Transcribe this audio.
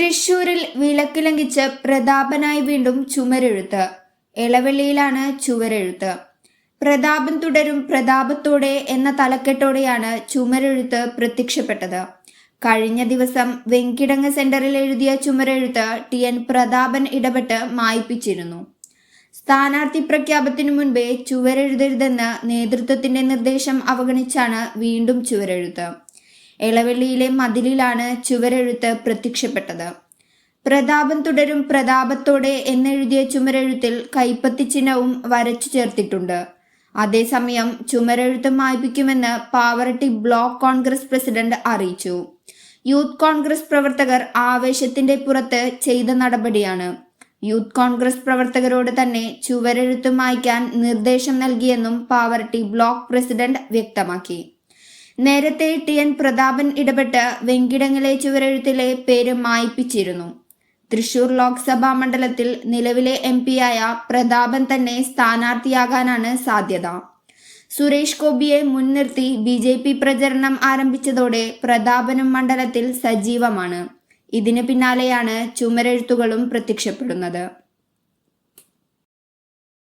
തൃശൂരിൽ വിലക്ക് ലംഘിച്ച് പ്രതാപനായി വീണ്ടും ചുമരെഴുത്ത്. ഇളവെള്ളിയിലാണ് ചുവരെഴുത്ത് പ്രതാപൻ തുടരും പ്രതാപത്തോടെ എന്ന തലക്കെട്ടോടെയാണ് ചുമരെഴുത്ത് പ്രത്യക്ഷപ്പെട്ടത്. കഴിഞ്ഞ ദിവസം വെങ്കിടങ്ങ് സെന്ററിൽ എഴുതിയ ചുമരെഴുത്ത് ടി എൻ പ്രതാപൻ ഇടപെട്ട് മായ്പിച്ചിരുന്നു. സ്ഥാനാർത്ഥി പ്രഖ്യാപനത്തിനു മുൻപേ ചുവരെഴുതരുതെന്ന് നേതൃത്വത്തിന്റെ നിർദ്ദേശം അവഗണിച്ചാണ് വീണ്ടും ചുവരെഴുത്ത് എളവെള്ളിയിലെ മതിലിലാണ് ചുവരെഴുത്ത് പ്രത്യക്ഷപ്പെട്ടത്. പ്രതാപം തുടരും പ്രതാപത്തോടെ എന്നെഴുതിയ ചുമരെഴുത്തിൽ കൈപ്പത്തി ചിഹ്നവും വരച്ചു ചേർത്തിട്ടുണ്ട്. അതേസമയം ചുമരെഴുത്ത് മായ്പിക്കുമെന്ന് പാവറട്ടി ബ്ലോക്ക് കോൺഗ്രസ് പ്രസിഡന്റ് അറിയിച്ചു. യൂത്ത് കോൺഗ്രസ് പ്രവർത്തകർ ആവേശത്തിന്റെ പുറത്ത് ചെയ്ത നടപടിയാണ്. യൂത്ത് കോൺഗ്രസ് പ്രവർത്തകരോട് തന്നെ ചുവരെഴുത്ത് മായ്ക്കാൻ നിർദ്ദേശം നൽകിയെന്നും പാവറട്ടി ബ്ലോക്ക് പ്രസിഡന്റ് വ്യക്തമാക്കി. നേരത്തെ ടി. എൻ. പ്രതാപൻ ഇടപെട്ട് വെങ്കിടങ്ങളെ ചുവരെഴുത്തിലെ പേര് മായ്പിച്ചിരുന്നു. തൃശൂർ ലോക്സഭാ മണ്ഡലത്തിൽ നിലവിലെ എം പിയായ പ്രതാപൻ തന്നെ സ്ഥാനാർത്ഥിയാകാനാണ് സാധ്യത. സുരേഷ് ഗോപിയെ മുൻനിർത്തി ബി ജെ പി പ്രചരണം ആരംഭിച്ചതോടെ പ്രതാപനും മണ്ഡലത്തിൽ സജീവമാണ്. ഇതിന് പിന്നാലെയാണ് ചുമരെഴുത്തുകളും പ്രത്യക്ഷപ്പെടുന്നത്.